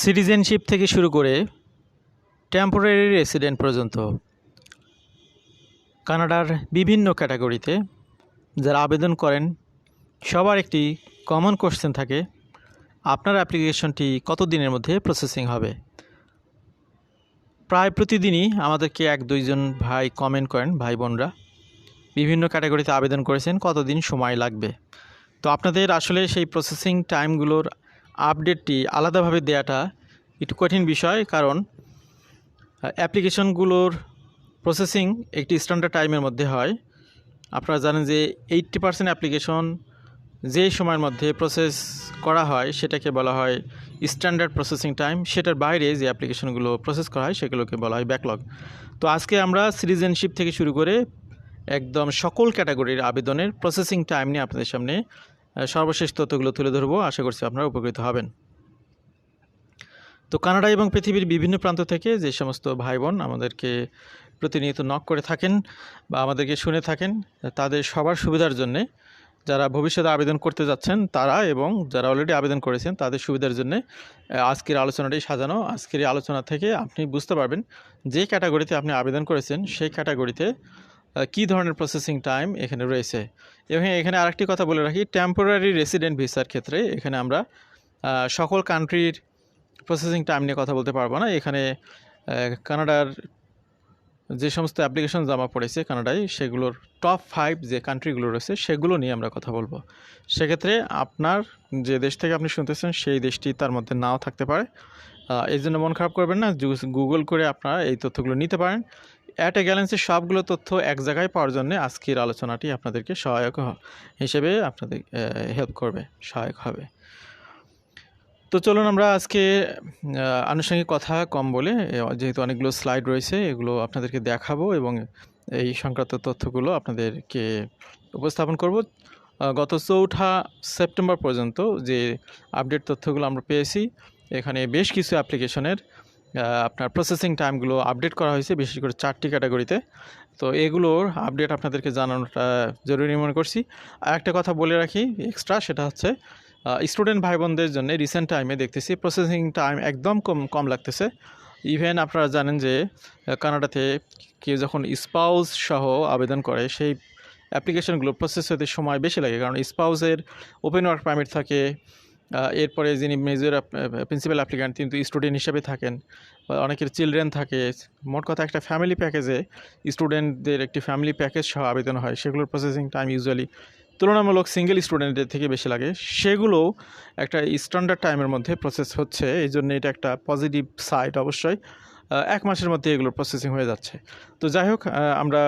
Citizenship থেকে শুরু করে টেম্পোরারি রেসিডেন্ট পর্যন্ত কানাডার বিভিন্ন ক্যাটাগরিতে যারা আবেদন করেন, সবার একটি কমন কোশ্চেন থাকে, আপনার অ্যাপ্লিকেশনটি কত দিনের মধ্যে প্রসেসিং হবে? প্রায় প্রতিদিনই আমাদেরকে এক দুইজন ভাই কমেন্ট করেন, ভাই বোনরা, বিভিন্ন ক্যাটাগরিতে আবেদন করেছেন, কতদিন সময় লাগবে? তো আপনাদের আসলে সেই প্রসেসিং টাইমগুলোর আপডেটটি আলাদাভাবে দেওয়াটা একটু কঠিন বিষয়, কারণ অ্যাপ্লিকেশনগুলোর প্রসেসিং একটি স্ট্যান্ডার্ড টাইমের মধ্যে হয়। আপনারা জানেন যে এইট্টি পার্সেন্ট অ্যাপ্লিকেশন যে সময়ের মধ্যে প্রসেস করা হয়, সেটাকে বলা হয় স্ট্যান্ডার্ড প্রসেসিং টাইম। সেটার বাইরে যে অ্যাপ্লিকেশনগুলো প্রসেস করা হয়, সেগুলোকে বলা হয় ব্যাকলগ। তো আজকে আমরা সিটিজেনশিপ থেকে শুরু করে একদম সকল ক্যাটাগরির আবেদনের প্রসেসিং টাইম নিয়ে আপনাদের সামনে সর্বশেষ তথ্যগুলো তুলে ধরবো। আশা করছি আপনারা উপকৃত হবেন। তো কানাডা এবং পৃথিবীর বিভিন্ন প্রান্ত থেকে যে সমস্ত ভাই বোন আমাদেরকে প্রতিনিয়ত নক করে থাকেন বা আমাদেরকে শুনে থাকেন, তাদের সবার সুবিধার জন্যে যারা ভবিষ্যতে আবেদন করতে যাচ্ছেন, তারা এবং যারা অলরেডি আবেদন করেছেন, তাদের সুবিধার জন্যে আজকের আলোচনাটি সাজানো। আজকের এই আলোচনা থেকে আপনি বুঝতে পারবেন যে ক্যাটাগরিতে আপনি আবেদন করেছেন, সেই ক্যাটাগরিতে কী ধরনের প্রসেসিং টাইম এখানে রয়েছে? এবং এখানে আরেকটি কথা বলে রাখি টেম্পোরারি রেসিডেন্ট ভিসার ক্ষেত্রে এখানে আমরা সকল কান্ট্রির প্রসেসিং টাইম নিয়ে কথা বলতে পারব না। এখানে কানাডার যে সমস্ত অ্যাপ্লিকেশন জমা পড়েছে কানাডায়, সেগুলোর টপ ফাইভ যে কান্ট্রিগুলো রয়েছে, সেগুলো নিয়ে আমরা কথা বলব। সেক্ষেত্রে আপনার যে দেশ থেকে আপনি শুনতেছেন, সেই দেশটি তার মধ্যে নাও থাকতে পারে। এই জন্য মন খারাপ করবেন না। গুগল করে আপনারা এই তথ্যগুলো নিতে পারেন। অ্যাট এ গ্যালেন্সের সবগুলো তথ্য এক জায়গায় পাওয়ার জন্য আজকের আলোচনাটি আপনাদেরকে সহায়ক হিসেবে আপনাদের হেল্প করবে, সহায়ক হবে। তো চলুন আমরা আজকে আনুষঙ্গিক কথা কম বলে যেহেতু অনেকগুলো স্লাইড রয়েছে, এগুলো আপনাদেরকে দেখাবো এবং এই সংক্রান্ত তথ্যগুলো আপনাদেরকে উপস্থাপন করব। গত চৌঠা সেপ্টেম্বর পর্যন্ত যে আপডেট তথ্যগুলো আমরা পেয়েছি, এখানে বেশ কিছু অ্যাপ্লিকেশনের আপনার প্রসেসিং টাইমগুলো আপডেট করা হয়েছে, বিশেষ করে চারটি ক্যাটাগরিতে তো এগুলোর আপডেট আপনাদেরকে জানানোটা জরুরি মনে করছি। আর একটা কথা বলে রাখি এক্সট্রা সেটা হচ্ছে স্টুডেন্ট ভাই বোনদের জন্য রিসেন্ট টাইমে দেখতেছি প্রসেসিং টাইম একদম কম কম লাগতেছে। ইভেন আপনারা জানেন যে, কানাডাতে কেউ যখন স্পাউস সহ আবেদন করে, সেই অ্যাপ্লিকেশনগুলো প্রসেস হতে সময় বেশি লাগে। কারণ স্পাউসের ওপেন ওয়ার্ক পারমিট থাকে এরপরে যিনি মেজর প্রিন্সিপাল অ্যাপ্লিক্যান্ট কিন্তু স্টুডেন্ট হিসেবে থাকেন, বা অনেকের চিলড্রেন থাকে। মোট কথা একটা ফ্যামিলি প্যাকেজে স্টুডেন্টদের একটি ফ্যামিলি প্যাকেজ সহ আবেদন হয়। সেগুলোর প্রসেসিং টাইম ইউজুয়ালি তুলনামূলক সিঙ্গেল স্টুডেন্টদের থেকে বেশি লাগে। সেগুলো একটা স্ট্যান্ডার্ড টাইমের মধ্যে প্রসেস হচ্ছে। এই জন্য এটা একটা পজিটিভ সাইড অবশ্যই। এক মাসের মধ্যে এগুলো প্রসেসিং হয়ে যাচ্ছে। তো যাই হোক আমরা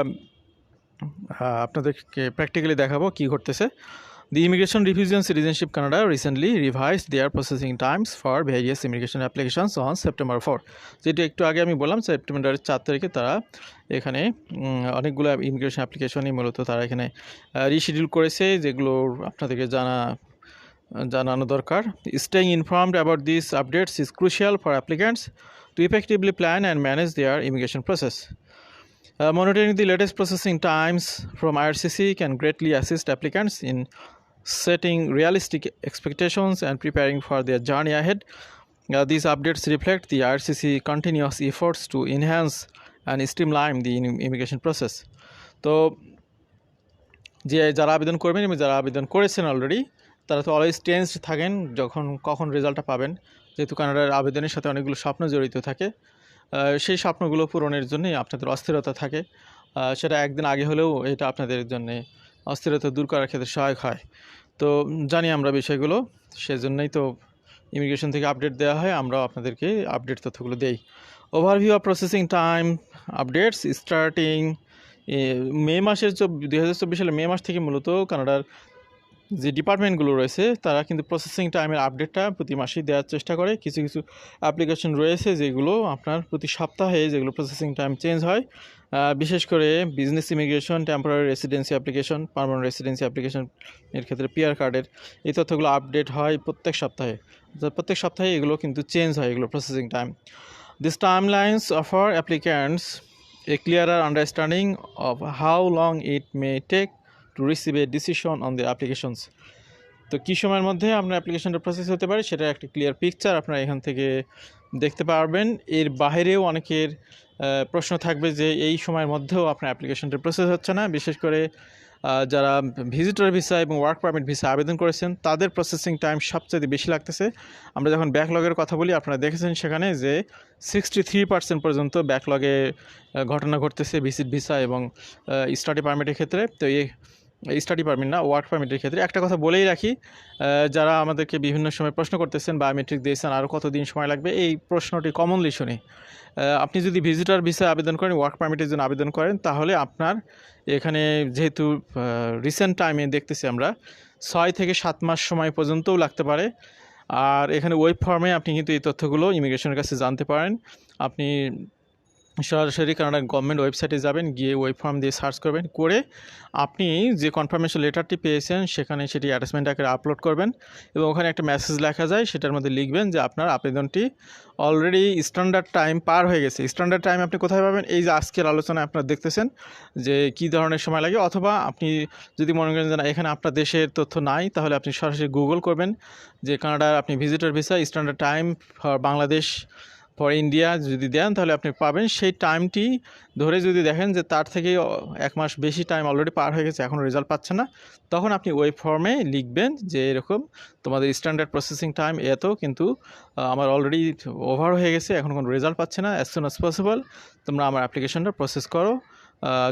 আপনাদেরকে প্র্যাকটিক্যালি দেখাবো কি ঘটতেছে। The immigration refugees citizenship Canada recently revise their processing times for various immigration applications on September four যেটি একটু আগে আমি বললাম সেপ্টেম্বরের চার তারিখে তারা এখানে অনেকগুলো ইমিগ্রেশন অ্যাপ্লিকেশনই মূলত তারা এখানে রিশিডিউল করেছে, যেগুলো আপনাদেরকে জানা, জানানো দরকার। Staying informed about this updates is crucial for applicants to effectively plan and manage their immigration process monitoring the latest processing times from IRCC can greatly assist applicants in setting realistic expectations and preparing for their journey ahead. Uh, these updates reflect the IRCC continuous efforts to enhance and streamline the immigration process. তো যে যারা আবেদন করবেন এবং যারা আবেদন করেছেন already তারা তো অলওয়েজ টেন্স থাকেন যখন কখন রেজাল্টটা পাবেন যেহেতু কানাডার আবেদনের সাথে অনেকগুলো স্বপ্ন জড়িত থাকে সেই স্বপ্নগুলো পূরণের জন্যই আপনাদের অস্থিরতা থাকে সেটা একদিন আগে হলেও এটা আপনাদের জন্য অস্থিরতা দূর করার ক্ষেত্রে সহায়ক হয়। তো জানি আমরা বিষয়গুলো, সেজন্যই তো ইমিগ্রেশন থেকে আপডেট দেওয়া হয়, আমরাও আপনাদেরকে আপডেট তথ্যগুলো দেই। Overview of processing time updates starting May মাসের দুই হাজার চব্বিশ সালে মে মাস থেকে মূলত কানাডার যে ডিপার্টমেন্টগুলো রয়েছে, তারা কিন্তু প্রসেসিং টাইমের আপডেটটা প্রতি মাসেই দেওয়ার চেষ্টা করে। কিছু কিছু অ্যাপ্লিকেশন রয়েছে যেগুলো আপনার প্রতি সপ্তাহে যেগুলো প্রসেসিং টাইম চেঞ্জ হয়। বিশেষ করে business immigration temporary residency application permanent residency application এর ক্ষেত্রে পিআর কার্ডের এই তথ্যগুলো আপডেট হয় প্রত্যেক সপ্তাহে। প্রত্যেক সপ্তাহে এগুলো কিন্তু চেঞ্জ হয় এগুলো processing time this time lines offer applicants a clearer understanding of how long it may take to receive a decision on their applications. তো কী সময়ের মধ্যে আপনার অ্যাপ্লিকেশনটা প্রসেস হতে পারে সেটা একটা ক্লিয়ার পিকচার আপনারা এখান থেকে দেখতে পারবেন। এর বাইরেও অনেকের প্রশ্ন থাকবে যে এই সময়ের মধ্যেও আপনার অ্যাপ্লিকেশনটা প্রসেস হচ্ছে না। বিশেষ করে যারা ভিজিটর ভিসা এবং ওয়ার্ক পারমিট ভিসা আবেদন করেছেন, তাদের প্রসেসিং টাইম সবচেয়ে বেশি লাগতেছে। আমরা যখন ব্যাকলগের কথা বলি, আপনারা দেখেছেন সেখানে যে সিক্সটি থ্রি পার্সেন্ট পর্যন্ত ব্যাকলগে ঘটনা ঘটতেছে ভিসিট ভিসা এবং স্টাডি পারমিটের ক্ষেত্রে। তো এই স্টাডি পারমিট না ওয়ার্ক পারমিটের ক্ষেত্রে। একটা কথা বলেই রাখি যারা আমাদেরকে বিভিন্ন সময় প্রশ্ন করতেছেন বায়োমেট্রিক দিয়েছেন আরও কতদিন সময় লাগবে, এই প্রশ্নটি কমনলি শুনি। আপনি যদি ভিজিটার ভিসা আবেদন করেন ওয়ার্ক পারমিটের জন্য আবেদন করেন, তাহলে আপনার এখানে যেহেতু রিসেন্ট টাইমে দেখতেছি আমরা, ছয় থেকে সাত মাস সময় পর্যন্তও লাগতে পারে। আর এখানে ওয়েব ফর্মে আপনি কিন্তু এই তথ্যগুলো ইমিগ্রেশনের কাছে জানতে পারেন। আপনি সরাসরি কানাডা গভর্নমেন্ট ওয়েবসাইটে যাবেন, গিয়ে ওয়েব ফর্ম দিয়ে সার্চ করবেন, করে আপনি যে কনফার্মেশন লেটারটি পেয়েছেন, সেখানে সেটি অ্যাটাচমেন্ট আকারে আপলোড করবেন এবং ওখানে একটা মেসেজ লেখা যায়, সেটার মধ্যে লিখবেন যে আপনার আবেদনটি অলরেডি স্ট্যান্ডার্ড টাইম পার হয়ে গেছে। স্ট্যান্ডার্ড টাইম আপনি কোথায় পাবেন? এই যে আজকের আলোচনায় আপনারা দেখতেছেন যে কী ধরনের সময় লাগে, অথবা আপনি যদি মনে করেন যে না, এখানে আপনার দেশের তথ্য নাই, তাহলে আপনি সরাসরি গুগল করবেন যে কানাডার আপনি visitor visa standard time for Bangladesh for India যদি দেন, তাহলে আপনি পাবেন। সেই টাইমটি ধরে যদি দেখেন যে তার থেকে এক মাস বেশি টাইম অলরেডি পার হয়ে গেছে এখন রেজাল্ট পাচ্ছে না, তখন আপনি ওয়েব ফর্মে লিখবেন যে এরকম তোমাদের স্ট্যান্ডার্ড প্রসেসিং টাইম এত, কিন্তু আমার অলরেডি ওভার হয়ে গেছে, এখন কোনো রেজাল্ট পাচ্ছে না অ্যাজ সুন অ্যাজ পসিবল তোমরা আমার অ্যাপ্লিকেশনটা প্রসেস করো।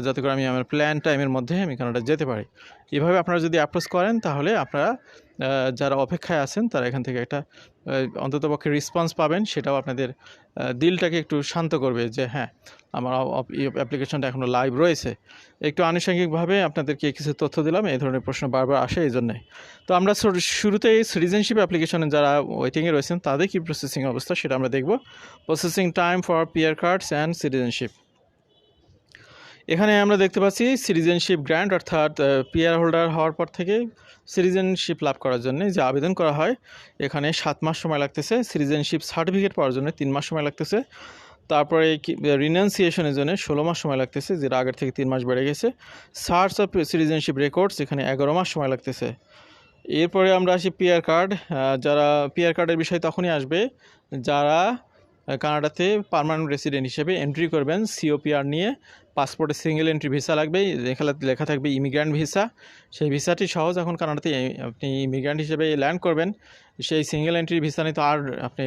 যাতে করে আমি আমার প্ল্যান টাইমের মধ্যে আমি কানাডা যেতে পারি। এভাবে আপনারা যদি অ্যাপ্রোচ করেন, তাহলে আপনারা যারা অপেক্ষায় আছেন, তারা এখান থেকে একটা অন্ততপক্ষে রেসপন্স পাবেন। সেটাও আপনাদের দিলটাকে একটু শান্ত করবে যে হ্যাঁ আমার অ্যাপ্লিকেশনটা এখনও লাইভ রয়েছে। একটু আনুষঙ্গিকভাবে আপনাদেরকে কিছু তথ্য দিলাম। এই ধরনের প্রশ্ন বারবার আসে এই জন্যে। তো আমরা শুরু- শুরুতেই সিটিজেনশিপ অ্যাপ্লিকেশনে যারা ওয়েটিংয়ে রয়েছেন, তাদের কি প্রসেসিং অবস্থা সেটা আমরা দেখব। Processing time for PR cards and citizenship এখানে আমরা দেখতে পাচ্ছি সিটিজেনশিপ গ্র্যান্ট অর্থাৎ পিয়ার হোল্ডার হওয়ার পর থেকে সিটিজেনশিপ লাভ করার জন্য যে আবেদন করা হয়, এখানে সাত মাস সময় লাগতেছে। সিটিজেনশিপ সার্টিফিকেট পাওয়ার জন্য তিন মাস সময় লাগতেছে। তারপরে রিনাউন্সিয়েশনের জন্য ষোলো মাস সময় লাগতেছে, যেটা আগের থেকে তিন মাস বেড়ে গেছে। সার্চ অফ সিটিজেনশিপ রেকর্ডস এখানে এগারো মাস সময় লাগতেছে। এরপরে আমরা আসি পিয়ার কার্ড যারা পিয়ার কার্ডের বিষয় তখনই আসবে, যারা কানাডাতে পার্মানেন্ট রেসিডেন্ট হিসেবে এন্ট্রি করবেন, সিওপিআর নিয়ে। পাসপোর্টে সিঙ্গেল এন্ট্রি ভিসা লাগবে, লেখা লেখা থাকবে ইমিগ্র্যান্ট ভিসা। সেই ভিসাটি সহজ, এখন কানাডাতে আপনি ইমিগ্র্যান্ট হিসেবে ল্যান্ড করবেন, সেই সিঙ্গেল এন্ট্রি ভিসা নিয়ে তো আর আপনি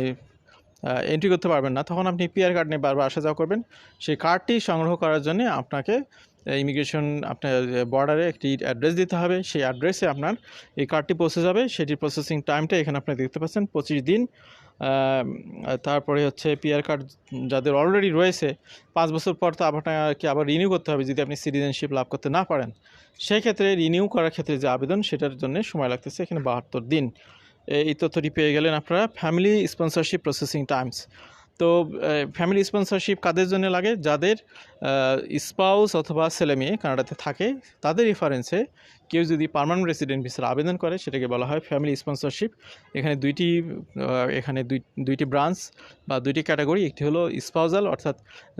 এন্ট্রি করতে পারবেন না। তখন আপনি পিআর কার্ড নিয়ে বারবার আসা যাওয়া করবেন। সেই কার্ডটি সংগ্রহ করার জন্য আপনাকে ইমিগ্রেশন আপনার বর্ডারে একটি অ্যাড্রেস দিতে হবে। সেই অ্যাড্রেসে আপনার এই কার্ডটি পৌঁছে যাবে সেটির প্রসেসিং টাইমটা এখানে আপনি দেখতে পাচ্ছেন, পঁচিশ দিন। তারপরে হচ্ছে পিআর কার্ড যাদের অলরেডি রয়েছে, পাঁচ বছর পর তো আপনাকে আবার রিনিউ করতে হবে যদি আপনি সিটিজেনশিপ লাভ করতে না পারেন। সেই ক্ষেত্রে রিনিউ করার ক্ষেত্রে যে আবেদন, সেটার জন্য সময় লাগতেছে এখানে বাহাত্তর দিন। এই তথ্যটি পেয়ে গেলেন আপনারা। ফ্যামিলি স্পন্সরশিপ প্রসেসিং টাইমস তো ফ্যামিলি স্পন্সরশিপ কাদের জন্য লাগে? যাদের স্পাউস অথবা ছেলে মেয়ে কানাডাতে থাকে, তাদের রেফারেন্সে কেউ যদি পার্মানেন্ট রেসিডেন্ট ভিসার আবেদন করে, সেটাকে বলা হয় ফ্যামিলি স্পন্সরশিপ এখানে দুইটি এখানে দুই, দুইটি ব্রাঞ্চ বা দুইটি ক্যাটাগরি একটি হলো স্পাউজাল অর্থাৎ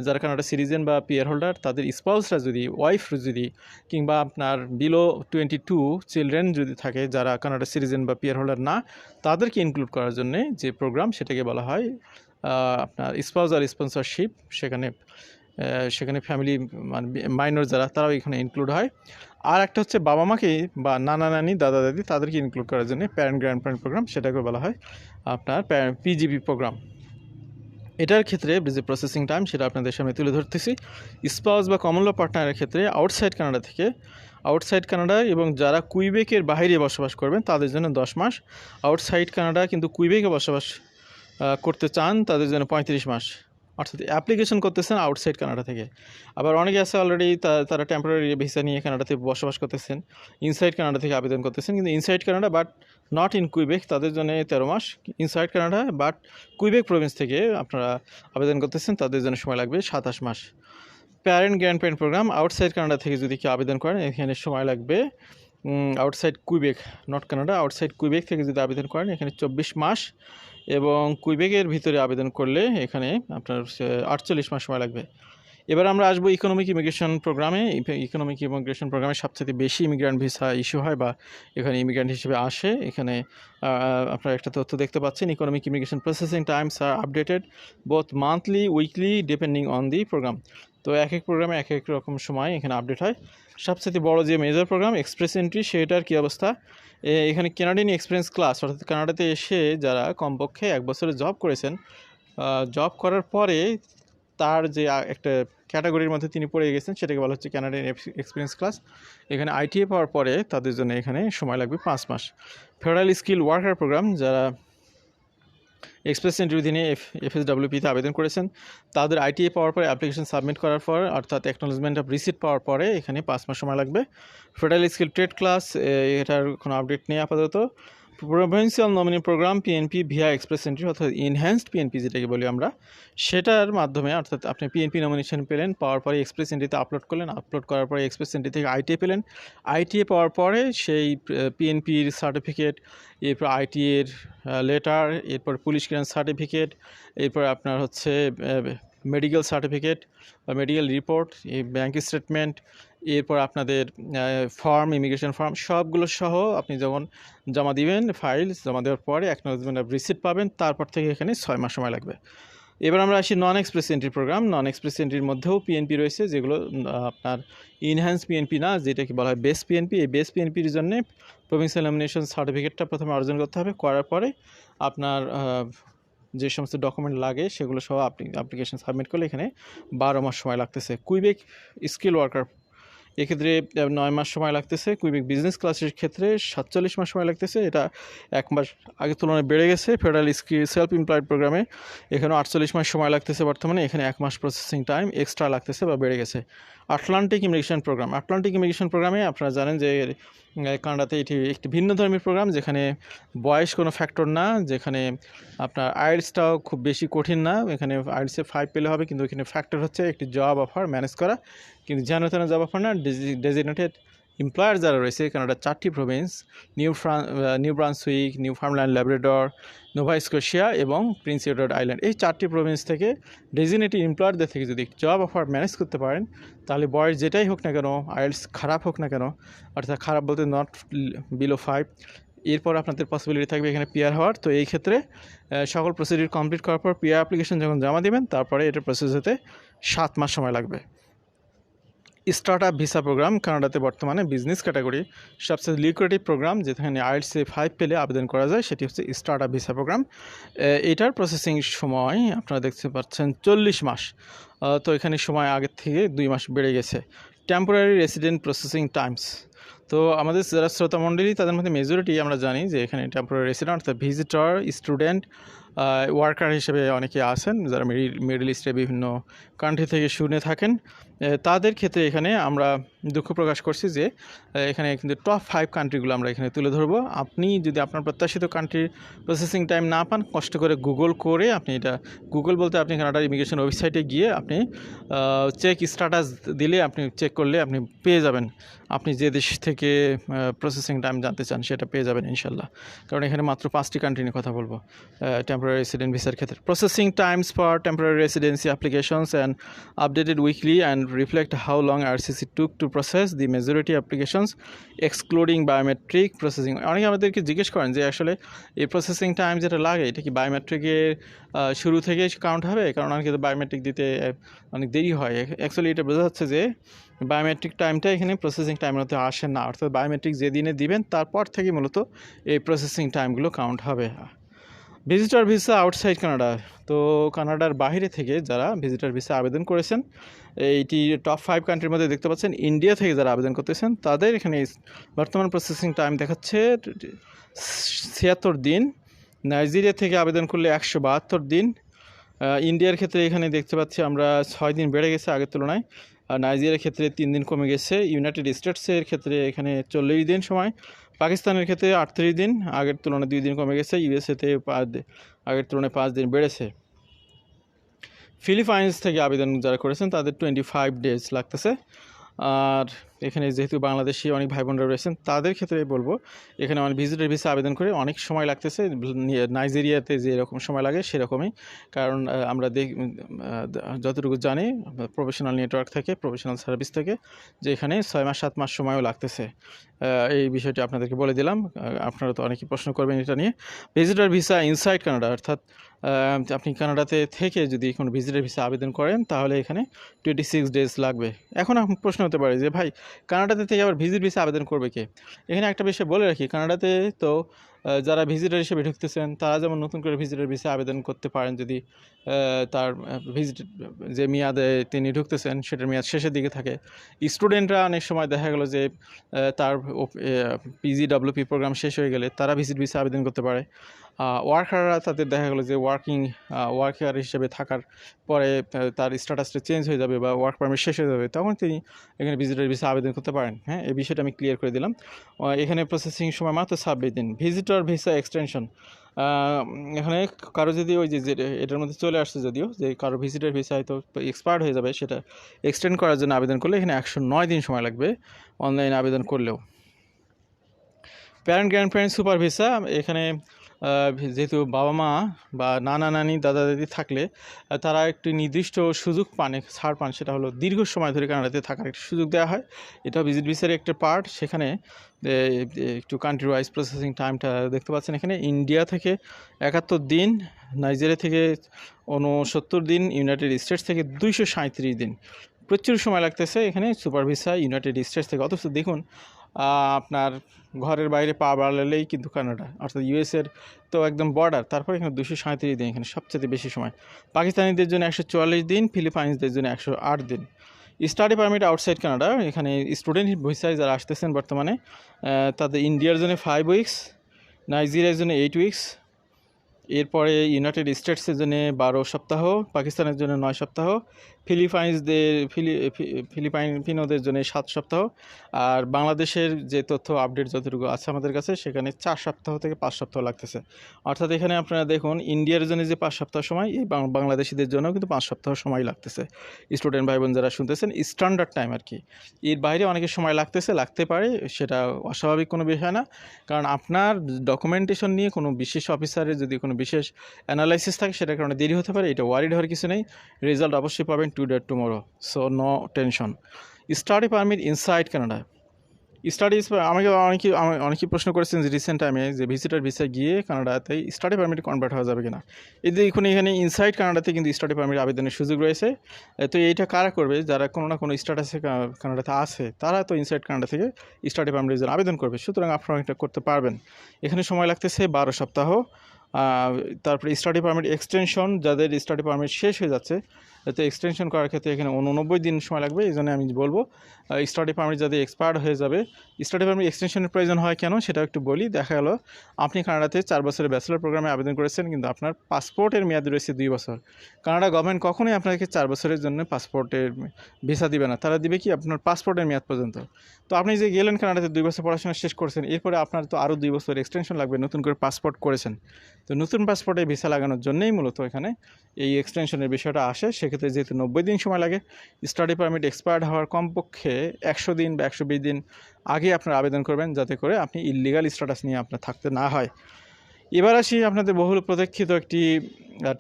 যারা কানাডা সিটিজেন বা পিয়ার হোল্ডার তাদের স্পাউসরা যদি ওয়াইফ যদি, কিংবা আপনার বিলো টোয়েন্টি টু চিলড্রেন যদি থাকে, যারা কানাডা সিটিজেন বা পিয়ার হোল্ডার না, তাদেরকে ইনক্লুড করার জন্য যে প্রোগ্রাম সেটাকে বলা হয় আপনার স্পাউজাল স্পন্সরশিপ সেখানে সেখানে ফ্যামিলি মানে মাইনর যারা, তারাও এখানে ইনক্লুড হয়। আর একটা হচ্ছে বাবা মাকে বা নানা নানি, দাদা দাদি, তাদেরকে ইনক্লুড করার জন্য প্যারেন্ট গ্র্যান্ড প্যারেন্ট প্রোগ্রাম সেটাকে বলা হয় আপনার পিজিবি প্রোগ্রাম এটার ক্ষেত্রে যে প্রসেসিং টাইম সেটা আপনাদের সামনে তুলে ধরতেছি। স্পাউস বা কমন ল পার্টনারের ক্ষেত্রে আউটসাইড কানাডা থেকে আউটসাইড কানাডা এবং যারা কুইবেকের বাইরে বসবাস করবেন, তাদের জন্য দশ মাস। আউটসাইড কানাডা কিন্তু কুইবেকে বসবাস করতে চান তাদের জন্য পঁয়ত্রিশ মাস। অর্থাৎ অ্যাপ্লিকেশন করতেছেন আউটসাইড কানাডা থেকে। আবার অনেকে আছে অলরেডি তারা টেম্পোরারি ভিসা নিয়ে কানাডাতে বসবাস করতেছেন। ইনসাইড কানাডা থেকে আবেদন করতেছেন। কিন্তু inside Canada but not in Quebec তাদের জন্য তেরো মাস। Inside Canada but Quebec province থেকে আপনারা আবেদন করতেছেন, তাদের জন্য সময় লাগবে সাতাশ মাস। Parent grandparent program outside Canada থেকে যদি কেউ আবেদন করেন, এখানে সময় লাগবে outside Quebec not Canada outside Quebec থেকে যদি আবেদন করেন, এখানে চব্বিশ মাস। এবং কুইবেকের ভিতরে আবেদন করলে এখানে আপনার আটচল্লিশ মাস সময় লাগবে। এবার আমরা আসব ইকোনমিক ইমিগ্রেশন প্রোগ্রামে ইকোনমিক ইমিগ্রেশন প্রোগ্রামে সবচেয়ে বেশি ইমিগ্রান্ট ভিসা ইস্যু হয় বা এখানে ইমিগ্রান্ট হিসেবে আসে। এখানে আপনারা একটা তথ্য দেখতে পাচ্ছেন economic immigration processing times are updated both monthly weekly depending on the program তো এক এক প্রোগ্রামে এক এক রকম সময় এখানে আপডেট হয়। সবচেয়ে বড় যে মেজর প্রোগ্রাম এক্সপ্রেস এন্ট্রি সেটার কী অবস্থা? এখানে কানাডিয়ান এক্সপিরিয়েন্স ক্লাস অর্থাৎ কানাডাতে এসে যারা কমপক্ষে এক বছরে জব করেছেন জব করার পরে তার যে একটা ক্যাটাগরির মধ্যে তিনি পড়ে গেছেন, সেটাকে বলা হচ্ছে কানাডিয়ান এক্সপিরিয়েন্স ক্লাস এখানে আইটিএ পাওয়ার পরে তাদের জন্য এখানে সময় লাগবে পাঁচ মাস। ফেডারেল স্কিল ওয়ার্কার প্রোগ্রাম যারা এক্সপ্রেস এন্ট্রির অধীনে এফ এফএসডাব্লিউপিতে আবেদন করেছেন। তাদের আইটিএ পাওয়ার পরে অ্যাপ্লিকেশন সাবমিট করার পর, অর্থাৎ অ্যাকনোলজমেন্ট অফ রিসিট পাওয়ার পরে এখানে পাঁচ মাস সময় লাগবে। ফেডারেল স্কিল ট্রেড ক্লাস এটার কোনো আপডেট নেই আপাতত। Provincial nominee program PNP via express entry অর্থাৎ ইনহ্যান্সড পিএনপি যেটাকে বলি আমরা, সেটার মাধ্যমে, অর্থাৎ আপনি পিএনপি নমিনেশন পেলেন, পাওয়ার পরে এক্সপ্রেস এন্ট্রিতে আপলোড করলেন আপলোড করার পরে এক্সপ্রেস এন্ট্রি থেকে আইটিএ পেলেন। আইটিএ পাওয়ার পরে সেই পিএনপির সার্টিফিকেট এরপর আইটিএর লেটার এরপর পুলিশ ক্লিয়ারেন্স সার্টিফিকেট এরপর আপনার হচ্ছে মেডিকেল সার্টিফিকেট বা মেডিকেল রিপোর্ট এই ব্যাঙ্ক স্টেটমেন্ট এরপর আপনাদের ফর্ম ইমিগ্রেশন ফর্ম সবগুলো সহ আপনি যখন জমা দিবেন ফাইল জমা দেওয়ার পরে অ্যাকনোলজমেন্ট অফ রিসিট পাবেন, তারপর থেকে এখানে ছয় মাস সময় লাগবে। এবার আমরা আসি non express entry program non express এন্ট্রির মধ্যেও পিএনপি রয়েছে, যেগুলো আপনার ইনহ্যান্স পিএনপি না, যেটাকে বলা হয় বেস পিএনপি এই বেস পিএনপির জন্য প্রভিন্সিয়াল নমিনেশন সার্টিফিকেটটা প্রথমে অর্জন করতে হবে, করার পরে আপনার যে সমস্ত ডকুমেন্ট লাগে, সেগুলো সহ আপনি অ্যাপ্লিকেশন সাবমিট করলে এখানে বারো মাস সময় লাগতেছে। কুইবেক স্কিল ওয়ার্কার এক্ষেত্রে নয় মাস সময় লাগতেছে। কুইবিক বিজনেস ক্লাসের ক্ষেত্রে সাতচল্লিশ মাস সময় লাগতেছে। এটা এক মাস আগের তুলনায় বেড়ে গেছে ফেডারেল স্কি সেলফ এমপ্লয়েড প্রোগ্রামে এখানে আটচল্লিশ মাস সময় লাগতেছে বর্তমানে। এখানে এক মাস প্রসেসিং টাইম এক্সট্রা লাগতেছে বা বেড়ে গেছে। Atlantic immigration program Atlantic immigration প্রোগ্রামে আপনারা জানেন যে কানাডাতে এটি একটি ভিন্ন ধর্মের প্রোগ্রাম যেখানে বয়স কোনো ফ্যাক্টর না, যেখানে আপনার আইলসটাও খুব বেশি কঠিন না, এখানে আইলসে ফাইভ পেলে হবে, কিন্তু এখানে ফ্যাক্টর হচ্ছে একটি জব অফার ম্যানেজ করা, কিন্তু যেন তেন জব অফার না ডেজিগনেটেড এমপ্লয়ার যারা রয়েছে, কানাডার চারটি province New Fran New Brunswick Newfoundland Labrador Nova Scotia এবং প্রিন্স এডওয়ার্ড আইল্যান্ড এই চারটি প্রভিন্স থেকে ডেজিগনেটেড এমপ্লয়ারদের থেকে যদি জব অফার ম্যানেজ করতে পারেন, তাহলে বয়স যেটাই হোক না কেন আইএলস খারাপ হোক না কেন, অর্থাৎ খারাপ বলতে নট বিলো ফাইভ এরপর আপনাদের পসিবিলিটি থাকবে এখানে পিয়ার হওয়ার। তো এই ক্ষেত্রে সকল প্রসিডিউর কমপ্লিট করার পর পিয়ার অ্যাপ্লিকেশন যখন জমা দেবেন, তারপরে এটা প্রসেস হতে সাত মাস সময় লাগবে। স্টার্ট আপ ভিসা প্রোগ্রাম কানাডাতে বর্তমানে বিজনেস ক্যাটাগরি সবচেয়ে লিকুইডিভ প্রোগ্রাম যেখানে আইএলসে ফাইভ পেলে আবেদন করা যায়, সেটি হচ্ছে স্টার্ট আপ ভিসা প্রোগ্রাম। এটার প্রসেসিং সময় আপনারা দেখতে পাচ্ছেন চল্লিশ মাস। তো এখানে সময় আগের থেকে দুই মাস বেড়ে গেছে। টেম্পোরারি রেসিডেন্ট প্রসেসিং টাইমস তো আমাদের যারা শ্রোতা মণ্ডলী, তাদের মধ্যে মেজরিটি আমরা জানি যে এখানে টেম্পোরারি রেসিডেন্ট অর্থাৎ ভিজিটর স্টুডেন্ট ওয়ার্কার হিসেবে অনেকে আছেন, যারা মিডল ইস্টে বিভিন্ন কান্ট্রি থেকে শুনে থাকেন। তাদের ক্ষেত্রে এখানে আমরা দুঃখ প্রকাশ করছি যে এখানে কিন্তু টপ ফাইভ কান্ট্রিগুলো আমরা এখানে তুলে ধরবো। আপনি যদি আপনার প্রত্যাশিত কান্ট্রির প্রসেসিং টাইম না পান, কষ্ট করে গুগল করে আপনি এটা গুগল বলতে আপনি কানাডার ইমিগ্রেশন ওয়েবসাইটে গিয়ে আপনি চেক স্ট্যাটাস দিলে আপনি চেক করলে আপনি পেয়ে যাবেন। আপনি যে দেশ থেকে প্রসেসিং টাইম জানতে চান সেটা পেয়ে যাবেন ইনশাল্লাহ। কারণ এখানে মাত্র পাঁচটি কান্ট্রি নিয়ে কথা বলব। টেম্পোরারি রেসিডেন্ট ভিসার ক্ষেত্রে। Processing times for temporary residency applications and updated weekly and reflect how long IRCC took to process the majority applications excluding biometric processing অনেকে আমাদেরকে জিজ্ঞেস করেন যে আসলে এই প্রসেসিং টাইম যেটা লাগে, এটা কি বায়োমেট্রিকের শুরু থেকে কাউন্ট হবে? কারণ অনেকে তো বায়োমেট্রিক দিতে অনেক দেরি হয়। অ্যাকচুয়ালি এটা বোঝা যাচ্ছে যে বায়োমেট্রিক টাইমটা এখানে প্রসেসিং টাইমের মধ্যে আসে না। অর্থাৎ বায়োমেট্রিক যেদিনে দিবেন, তারপর থেকে মূলত এই প্রসেসিং টাইমগুলো কাউন্ট হবে। ভিজিটর ভিসা আউটসাইড কানাডা তো কানাডার বাইরে থেকে যারা ভিজিটর ভিসা আবেদন করেছেন, এইটি টপ ফাইভ কান্ট্রির মধ্যে দেখতে পাচ্ছেন ইন্ডিয়া থেকে যারা আবেদন করতেছেন, তাদের এখানে বর্তমান প্রসেসিং টাইম দেখাচ্ছে ছিয়াত্তর দিন। নাইজেরিয়া থেকে আবেদন করলে একশো বাহাত্তর দিন। ইন্ডিয়ার ক্ষেত্রে এখানে দেখতে পাচ্ছি আমরা ছয় দিন বেড়ে গেছে আগের তুলনায়। আর নাইজেরিয়ার ক্ষেত্রে তিন দিন কমে গেছে। ইউনাইটেড স্টেটসের ক্ষেত্রে এখানে চল্লিশ দিন সময়। পাকিস্তানের ক্ষেত্রে আটত্রিশ দিন, আগের তুলনায় দুই দিন কমে গেছে, ইউএসএতে আগের তুলনায় পাঁচ দিন বেড়েছে। ফিলিপাইন্স থেকে আবেদন যারা করেছেন, তাদের টোয়েন্টি ফাইভ ডেজ লাগতেছে। আর এখানে যেহেতু বাংলাদেশি অনেক ভাই বোনরা রয়েছেন, তাদের ক্ষেত্রে বলব, এখানে অনেক ভিজিটার ভিসা আবেদন করে অনেক সময় লাগতেছে নাইজেরিয়াতে যে এরকম সময় লাগে সেরকমই। কারণ আমরা দেখ যতটুকু জানি প্রফেশনাল নেটওয়ার্ক থেকে প্রফেশনাল সার্ভিস থেকে, যে এখানে ছয় মাস, সাত মাস সময়ও লাগতেছে। এই বিষয়টি আপনাদেরকে বলে দিলাম। আপনারা তো অনেকেই প্রশ্ন করবেন এটা নিয়ে। ভিজিটার ভিসা ইনসাইড কানাডা অর্থাৎ আপনি কানাডাতে থেকে যদি কোনো ভিজিটার ভিসা আবেদন করেন, তাহলে এখানে টোয়েন্টি সিক্স ডেজ লাগবে। এখন প্রশ্ন হতে পারে যে, ভাই কানাডাতে থেকে আবার ভিজিট ভিসা আবেদন করবে কে? এখানে একটা বিষয় বলে রাখি, কানাডাতে তো যারা ভিজিটার হিসেবে ঢুকতেছেন, তারা যেমন নতুন করে ভিজিটার ভিসা আবেদন করতে পারেন যদি তার ভিজিট, যে মেয়াদে তিনি ঢুকতেছেন, সেটার মেয়াদ শেষের দিকে থাকে। স্টুডেন্টরা অনেক সময় দেখা গেলো যে তার পিজিডাব্লিউপি প্রোগ্রাম শেষ হয়ে গেলে তারা ভিজিট ভিসা আবেদন করতে পারে। ওয়ার্কাররা তাদের দেখা গেলো যে ওয়ার্কিং ওয়ার্কার হিসেবে থাকার পরে তার স্ট্যাটাসটা চেঞ্জ হয়ে যাবে বা ওয়ার্ক পারমিট শেষ হয়ে যাবে, তখন তিনি এখানে ভিজিটার ভিসা আবেদন করতে পারেন। হ্যাঁ এই বিষয়টা আমি ক্লিয়ার করে দিলাম। এখানে প্রসেসিং সময় মাত্র ছাব্বিশ দিন। ভিজিটর ভিসা এক্সটেনশন এখানে কারও যদি ওই যে এটার মধ্যে চলে আসছে যদিও, যে কারও ভিজিটার ভিসা হয়তো এক্সপায়ার্ড হয়ে যাবে, সেটা এক্সটেন্ড করার জন্য আবেদন করলে এখানে একশো নয় দিন সময় লাগবে অনলাইন আবেদন করলেও। Parent grandparent super visa এখানে যেহেতু বাবা মা বা নানা নানি, দাদা দাদি থাকলে তারা একটি নির্দিষ্ট সুযোগ পান ছাড় পান, সেটা হলো দীর্ঘ সময় ধরে কানাডাতে থাকার একটি সুযোগ দেওয়া হয়। এটা ভিজিট ভিসার একটা পার্ট। সেখানে একটু কান্ট্রি ওয়াইজ প্রসেসিং টাইমটা দেখতে পাচ্ছেন এখানে। ইন্ডিয়া থেকে একাত্তর দিন, নাইজেরিয়া থেকে ঊনসত্তর দিন, ইউনাইটেড স্টেটস থেকে দুইশো দিন। প্রচুর সময় লাগতেছে এখানে, সুপার ভিসা, ইউনাইটেড স্টেটস থেকে। অথচ দেখুন আপনার ঘরের বাইরে পা বাড়ালেই কিন্তু কানাডা। অর্থাৎ ইউএসের তো একদম বর্ডার তারপরে এখানে দুশো সাঁত্রিশ দিন এখানে সবচেয়ে বেশি সময়। পাকিস্তানিদের জন্য একশো চুয়াল্লিশ দিন ফিলিপাইন্সদের জন্য একশো আট দিন। স্টাডি পারমিট আউটসাইড কানাডা, এখানে স্টুডেন্ট ভিসায় যারা আসতেছেন বর্তমানে তাদের ইন্ডিয়ার জন্য ফাইভ উইকস নাইজেরিয়ার জন্য এইট উইকস এরপরে ইউনাইটেড স্টেটসের জন্য বারো সপ্তাহ, পাকিস্তানের জন্য নয় সপ্তাহ ফিলিপাইন্সদের, ফিলি, ফি- ফিলিপাইনপিনোদের জন্য সাত সপ্তাহ। আর বাংলাদেশের যে তথ্য আপডেট যতটুকু আছে আমাদের কাছে, সেখানে চার সপ্তাহ থেকে পাঁচ সপ্তাহ লাগতেছে। অর্থাৎ এখানে আপনারা দেখুন, ইন্ডিয়ার জন্য যে পাঁচ সপ্তাহ সময়, এই বাংলাদেশিদের জন্য কিন্তু পাঁচ সপ্তাহ সময় লাগতেছে। স্টুডেন্ট ভাই বোন যারা শুনতেছেন, স্ট্যান্ডার্ড টাইম আর কি। এর বাইরে অনেকের সময় লাগতেছে, লাগতে পারে, সেটা অস্বাভাবিক কোনো বিষয় না। কারণ আপনার ডকুমেন্টেশন নিয়ে কোনো বিশেষ অফিসারের যদি কোনো বিশেষ অ্যানালাইসিস থাকে, সেটার কারণে দেরি হতে পারে, এটা ওয়ারিড হওয়ার কিছু নেই। রেজাল্ট অবশ্যই পাবেন to date tomorrow so no tension study permit inside Canada studies আমাকে অনেকে অনেকেই প্রশ্ন করেছেন যে রিসেন্ট টাইমে যে ভিজিটার ভিসা গিয়ে কানাডাতে স্টাডি পারমিট কনভার্ট হওয়া যাবে কিনা। যে এখন, এখানে ইনসাইড কানাডাতে কিন্তু স্টাডি পারমিট আবেদনের সুযোগ রয়েছে। তো এইটা কারা করবে? যারা কোনো না কোনো স্ট্যাটাসে কানাডাতে আছে, তারা তো ইনসাইড কানাডা থেকে স্টাডি পারমিটের জন্য আবেদন করবে। সুতরাং আপনারা এটা করতে পারবেন। এখানে সময় লাগতেছে বারো সপ্তাহ। তারপরে স্টাডি পারমিট এক্সটেনশন যাদের স্টাডি পারমিট শেষ হয়ে যাচ্ছে তো এক্সটেনশন করার ক্ষেত্রে এখানে উননব্বই দিন সময় লাগবে, এই জন্য আমি বলব। স্টাডি পারমিট যাতে এক্সপায়ার্ড হয়ে যাবে। স্টাডি পারমিট এক্সটেনশনের প্রয়োজন হয় কেন সেটা একটু বলি, দেখা গেলো আপনি কানাডাতে চার বছরের ব্যাচেলার প্রোগ্রামে আবেদন করেছেন, কিন্তু আপনার পাসপোর্টের মেয়াদ রয়েছে দুই বছর। কানাডা গভর্নমেন্ট কখনোই আপনাকে চার বছরের জন্য পাসপোর্টের ভিসা দিবে না, তারা দিবে কি আপনার পাসপোর্টের মেয়াদ পর্যন্ত। তো আপনি যে গেলেন কানাডাতে দুই বছর পড়াশোনা শেষ করেছেন, এরপরে আপনার তো আরও দুই বছর এক্সটেনশন লাগবে নতুন করে পাসপোর্ট করেছেন। তো নতুন পাসপোর্টে ভিসা লাগানোর জন্যই মূলত এখানে এই এক্সটেনশনের বিষয়টা আসে, সেক্ষেত্রে যেহেতু নব্বই দিন সময় লাগে স্টাডি পারমিট এক্সপায়ার্ড হওয়ার কমপক্ষে একশো দিন বা একশো বিশ দিন আগে আপনার আবেদন করবেন, যাতে করে আপনি ইলিগাল স্ট্যাটাস নিয়ে আপনার থাকতে না হয়। এবার আসি আপনাদের বহুল প্রতীক্ষিত একটি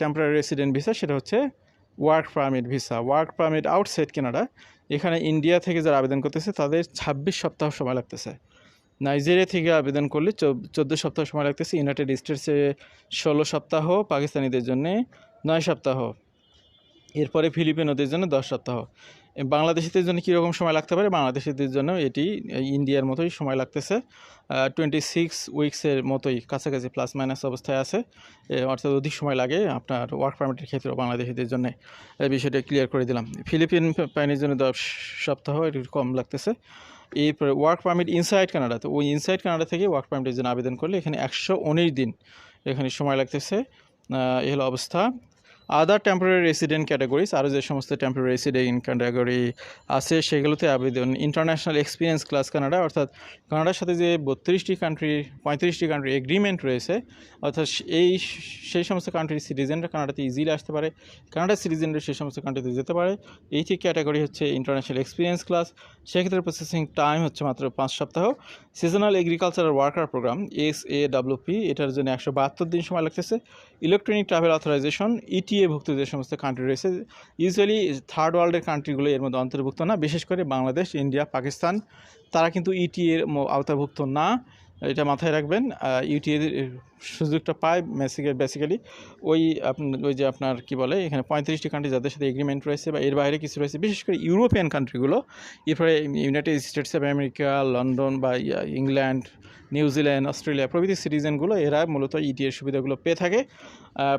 টেম্পোরারি রেসিডেন্ট ভিসা সেটা হচ্ছে work permit visa work permit outside Canada এখানে ইন্ডিয়া থেকে যারা আবেদন করতেছে, তাদের ছাব্বিশ সপ্তাহ সময় লাগতেছে। নাইজেরিয়া থেকে আবেদন করলে চোদ্দ সপ্তাহ সময় লাগতেছে। ইউনাইটেড স্টেটসে ষোলো সপ্তাহ, পাকিস্তানিদের জন্যে নয় সপ্তাহ। এরপরে ফিলিপিনোদের জন্য দশ সপ্তাহ। বাংলাদেশিদের জন্য কীরকম সময় লাগতে পারে? বাংলাদেশিদের জন্য এটি ইন্ডিয়ার মতোই সময় লাগতেছে। টোয়েন্টি সিক্স উইক্সের মতোই কাছাকাছি প্লাস মাইনাস অবস্থায় আছে। অর্থাৎ অধিক সময় লাগে আপনার ওয়ার্ক পারমিটের ক্ষেত্রে বাংলাদেশিদের জন্য। এই বিষয়টা ক্লিয়ার করে দিলাম। ফিলিপিন পাইনের জন্য দশ সপ্তাহ, একটু কম লাগতেছে। এরপরে ওয়ার্ক পারমিট ইনসাইড কানাডা তো ওই ইনসাইড কানাডা থেকে ওয়ার্ক পারমিটের জন্য আবেদন করলে এখানে একশো উনিশ দিন এখানে সময় লাগতেছে। এ হলো অবস্থা। আদার টেম্পোরারি রেসিডেন্ট ক্যাটাগরিজ আরও যে সমস্ত টেম্পোরারি রেসিডেন্ট ইন ক্যাটাগরি আছে, সেগুলোতে আবেদন। ইন্টারন্যাশনাল এক্সপিরিয়েন্স ক্লাস কানাডা অর্থাৎ কানাডার সাথে যে বত্রিশটি কান্ট্রি পঁয়ত্রিশটি কান্ট্রি এগ্রিমেন্ট রয়েছে, অর্থাৎ এই সেই সমস্ত কান্ট্রির সিটিজেনরা কানাডাতে ইজিলি আসতে পারে। কানাডার সিটিজেনরা সেই সমস্ত কান্ট্রিতে যেতে পারে। এইটি ক্যাটাগরি হচ্ছে ইন্টারন্যাশনাল এক্সপিরিয়েন্স ক্লাস সেক্ষেত্রে প্রসেসিং টাইম হচ্ছে মাত্র পাঁচ সপ্তাহ। Seasonal agricultural worker program S A WP এটার জন্য একশো বাহাত্তর দিন সময় লাগতেছে। ইলেকট্রনিক ট্রাভেল অথরাইজেশন ইটিএ ভুক্ত যে সমস্ত কান্ট্রি রয়েছে ইউজুয়ালি থার্ড ওয়ার্ল্ডের কান্ট্রিগুলো এর মধ্যে অন্তর্ভুক্ত না। বিশেষ করে বাংলাদেশ ইন্ডিয়া পাকিস্তান তারা কিন্তু ইটিএর এর আওতাভুক্ত না। এটা মাথায় রাখবেন ইউটিএ সুযোগটা পায় বেসিক্যালি বেসিক্যালি ওই আপনার ওই যে আপনার কি বলে, এখানে পঁয়ত্রিশটি কান্ট্রি যাদের সাথে এগ্রিমেন্ট রয়েছে বা এর বাইরে কিছু রয়েছে, বিশেষ করে ইউরোপিয়ান কান্ট্রিগুলো এরপরে United States of America London বা ইংল্যান্ড নিউজিল্যান্ড অস্ট্রেলিয়া প্রভৃতি সিটিজেনগুলো এরা মূলত ইটিএর সুবিধাগুলো পেয়ে থাকে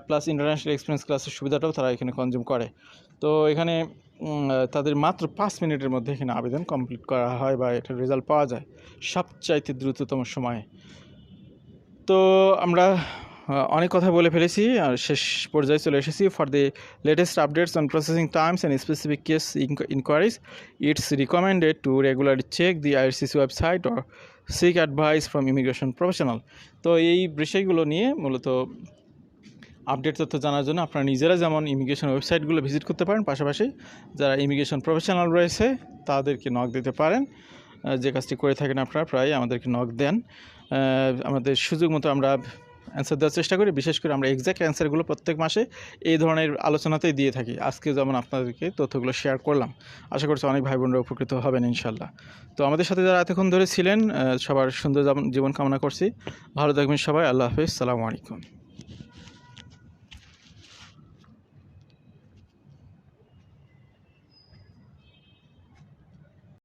প্লাস ইন্টারন্যাশনাল এক্সপিরিয়েন্স ক্লাসের সুবিধাটাও তারা এখানে কনজিউম করে। তো এখানে তাদের মাত্র পাঁচ মিনিটের মধ্যে এখানে আবেদন কমপ্লিট করা হয় বা এটার রেজাল্ট পাওয়া যায়। সবচাইতে দ্রুততম সময়ে। তো আমরা অনেক কথা বলে ফেলেছি আর শেষ পর্যায়ে চলে এসেছি for the latest updates on processing times and specific case inquiries it's recommended to regularly check the IRCC website or seek advice from immigration professional তো এই বিষয়গুলো নিয়ে মূলত আপডেট তথ্য জানার জন্য আপনারা নিজেরা যেমন ইমিগ্রেশন ওয়েবসাইটগুলো ভিজিট করতে পারেন, পাশাপাশি যারা ইমিগ্রেশন প্রফেশনাল রয়েছে, তাদেরকে নক দিতে পারেন। যে কাজটি করে থাকেন আপনারা প্রায় আমাদেরকে নক দেন। আমাদের সুযোগ মতো আমরা অ্যান্সার দেওয়ার চেষ্টা করি। বিশেষ করে আমরা এক্স্যাক্ট অ্যান্সারগুলো প্রত্যেক মাসে এই ধরনের আলোচনাতেই দিয়ে থাকি। আজকে যেমন আপনাদেরকে তথ্যগুলো শেয়ার করলাম, আশা করছি অনেক ভাই বোনরা উপকৃত হবেন ইনশাল্লাহ তো আমাদের সাথে যারা এতক্ষণ ধরে ছিলেন সবার সুন্দর জীবন- কামনা করছি। ভালো থাকবেন সবাই, আল্লাহ হাফিজ, সালামু আলাইকুম।